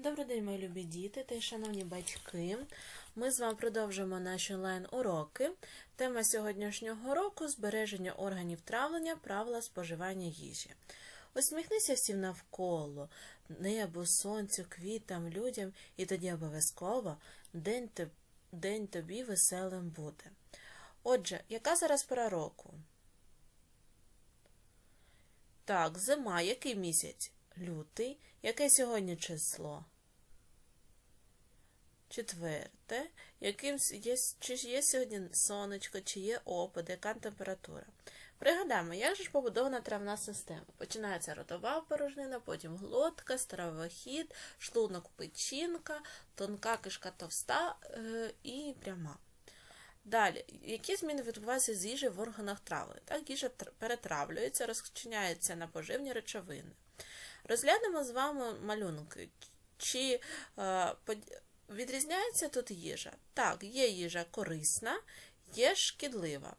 Добрий день, мої любі діти та й шановні батьки. Ми з вами продовжуємо наші онлайн-уроки. Тема сьогоднішнього року збереження органів травлення, правила споживання їжі. Усміхнися всім навколо, небу, сонцю, квітам, людям, і тоді обов'язково день, день тобі веселим буде. Отже, яка зараз пора року? Так, зима, який місяць? Лютий. Яке сьогодні число? Четверте. Яким є, чи є сьогодні сонечко, чи є опад, яка температура? Пригадаємо, як же ж побудована травна система? Починається ротова порожнина, потім глотка, стравохід, шлунок печінка, тонка кишка товста е, і пряма. Далі, які зміни відбуваються з їжею в органах травлення? Так, їжа перетравлюється, розчиняється на поживні речовини. Розглянемо з вами малюнки. Чи е, відрізняється тут їжа? Так, є їжа корисна, є шкідлива.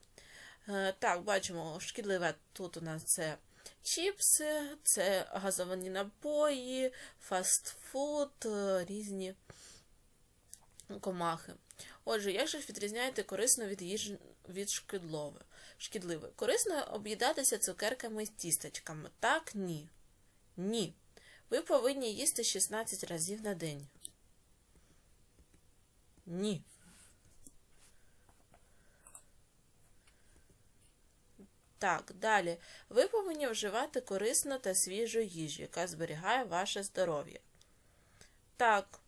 Е, так, бачимо, шкідлива тут у нас це чіпси, це газовані напої, фастфуд, е, різні комахи. Отже, як же відрізняєте корисну від їжі від шкідливої? Шкідливої. Корисно об'їдатися цукерками і тістечками. Так, ні. Ні. Ви повинні їсти 16 разів на день. Ні. Так, далі. Ви повинні вживати корисну та свіжу їжу, яка зберігає ваше здоров'я. Так.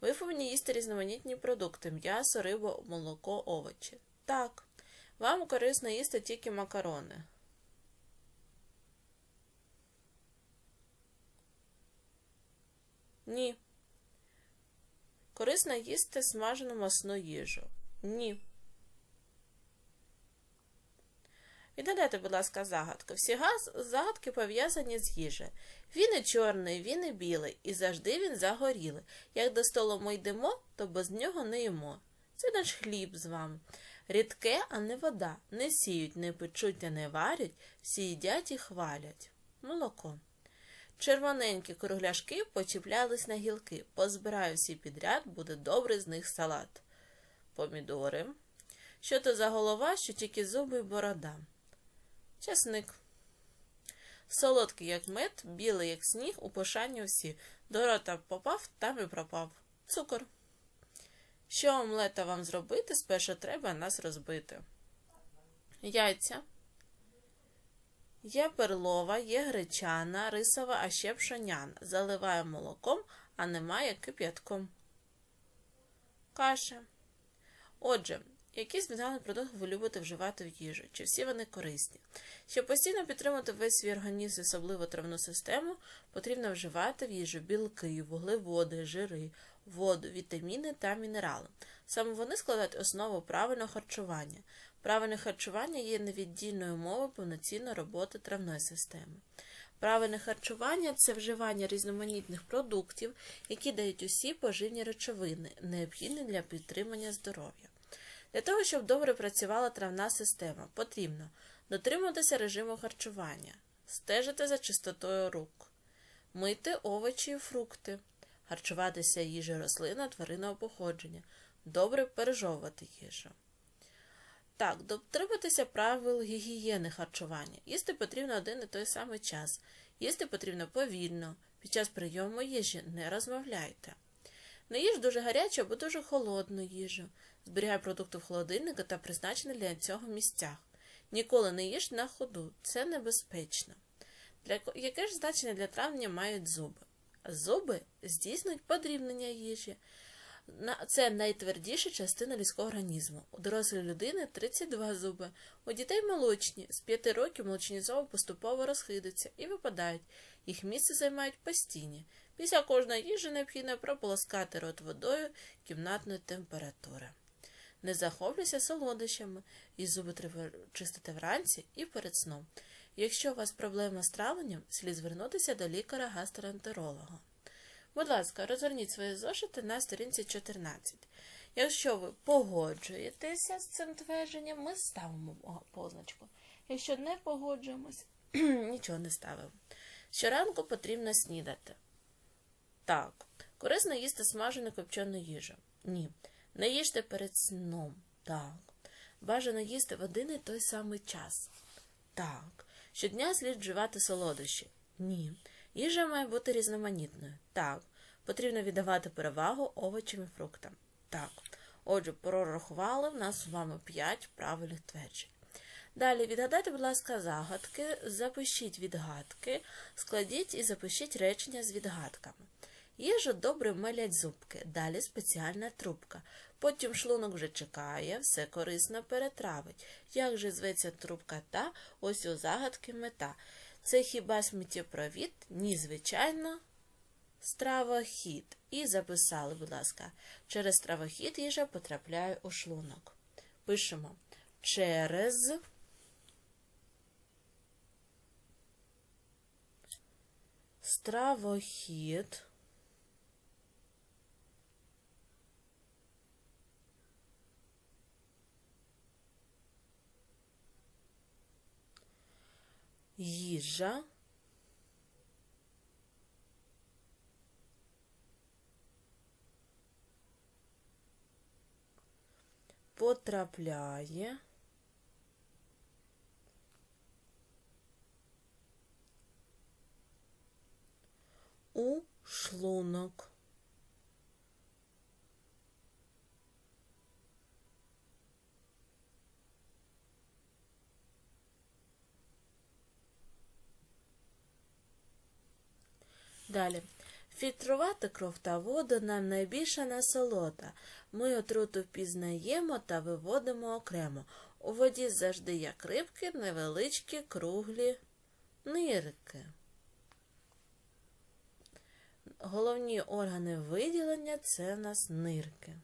Ви повинні їсти різноманітні продукти: м'ясо, рибу, молоко, овочі. Так. Вам корисно їсти тільки макарони. Ні. Корисно їсти смажену масну їжу. Ні. Відгадайте, будь ласка, загадку. Всі газ- загадки пов'язані з їжею. Він і чорний, він і білий, і завжди він загорілий. Як до столу ми йдемо, то без нього не їмо. Це наш хліб з вами. Рідке, а не вода. Не сіють, не печуть, а не варять, всі їдять і хвалять. Молоко. Червоненькі кругляшки почіплялись на гілки. Позбираю всі підряд, буде добрий з них салат. Помідори. Що то за голова, що тільки зуби й борода. Чесник. Солодкий, як мед, білий, як сніг, у пошанні всі. До рота попав, там і пропав. Цукор. Що омлета вам зробити, спершу треба нас розбити. Яйця. Є перлова, є гречана, рисова, а ще пшоняна. Заливає молоком, а немає кип'ятком. Каша. Отже, які змінальні продукти ви любите вживати в їжу? Чи всі вони корисні? Щоб постійно підтримати весь свій організм, особливо травну систему, потрібно вживати в їжу білки, вуглеводи, жири, воду, вітаміни та мінерали. Саме вони складають основу правильного харчування. Правильне харчування є невіддільною умовою повноцінної роботи травної системи. Правильне харчування це вживання різноманітних продуктів, які дають усі поживні речовини, необхідні для підтримання здоров'я. Для того, щоб добре працювала травна система, потрібно дотримуватися режиму харчування, стежити за чистотою рук, мити овочі і фрукти, харчуватися їжею рослина тваринного походження, добре пережовувати їжу. Так, дотриматися правил гігієни харчування. Їсти потрібно один і той самий час. Їсти потрібно повільно. Під час прийому їжі не розмовляйте. Не їж дуже гарячу або дуже холодну їжу. Зберігай продукти в холодильнику та призначені для цього місцях. Ніколи не їж на ходу. Це небезпечно. Для яке ж значення для травлення мають зуби? Зуби здійснюють подрібнення їжі. Це найтвердіша частина людського організму. У дорослої людини 32 зуби. У дітей молочні. З 5 років молочні зуби поступово розхидуються і випадають. Їх місце займають постійні. Після кожної їжі необхідно прополоскати рот водою кімнатної температури. Не захоплюйся солодощами, і зуби треба чистити вранці і перед сном. Якщо у вас проблема з травленням, слід звернутися до лікаря-гастроентеролога. Будь ласка, розверніть свої зошити на сторінці 14. Якщо ви погоджуєтеся з цим твердженням, ми ставимо позначку. Якщо не погоджуємось, нічого не ставимо. Щоранку потрібно снідати. Так. Корисно їсти смажену копчену їжу? Ні. Не їжте перед сном. Так. Бажано їсти в один і той самий час. Так. Щодня слід вживати солодощі? Ні. Їжа має бути різноманітною. Так. Потрібно віддавати перевагу овочам і фруктам. Так. Отже, прорахували в нас з вами 5 правильних тверджень. Далі відгадайте, будь ласка, загадки, запишіть відгадки, складіть і запишіть речення з відгадками. Їжу добре милять зубки, далі спеціальна трубка. Потім шлунок вже чекає, все корисно перетравить. Як же зветься трубка та, ось у загадки мета. Це хіба сміттєпровід? Ні, звичайно, стравохід. І записали, будь ласка, через стравохід їжа потрапляє у шлунок. Пишемо через стравохід. Їжа потрапляє у шлунок. Далі. Фільтрувати кров та воду нам найбільша насолода. Ми отруту впізнаємо та виводимо окремо. У воді завжди як рибки, невеличкі круглі нирки. Головні органи виділення це в нас нирки.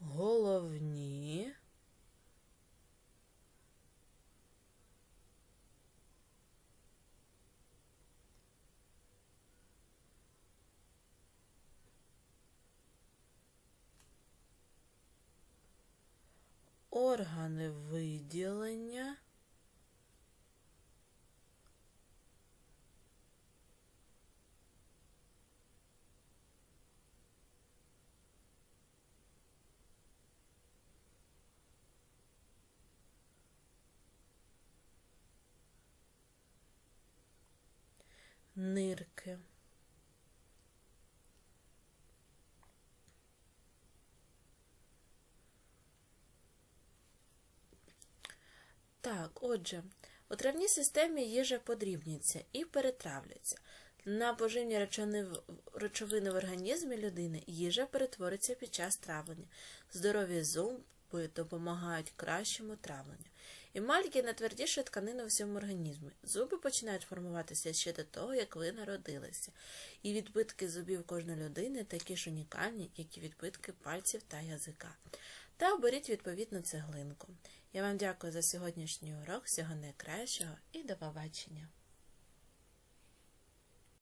Головні органи виділення нирки. Так, отже, у травній системі їжа подрібнюється і перетравлюється. На поживні речовини, в організмі людини їжа перетвориться під час травлення. Здорові зуби допомагають кращому травленню. Емальки найтвердіша тканина у всьому організмі. Зуби починають формуватися ще до того, як ви народилися. І відбитки зубів кожної людини такі ж унікальні, як і відбитки пальців та язика. Та оберіть відповідну цеглинку. Я вам дякую за сьогоднішній урок, всього найкращого і до побачення!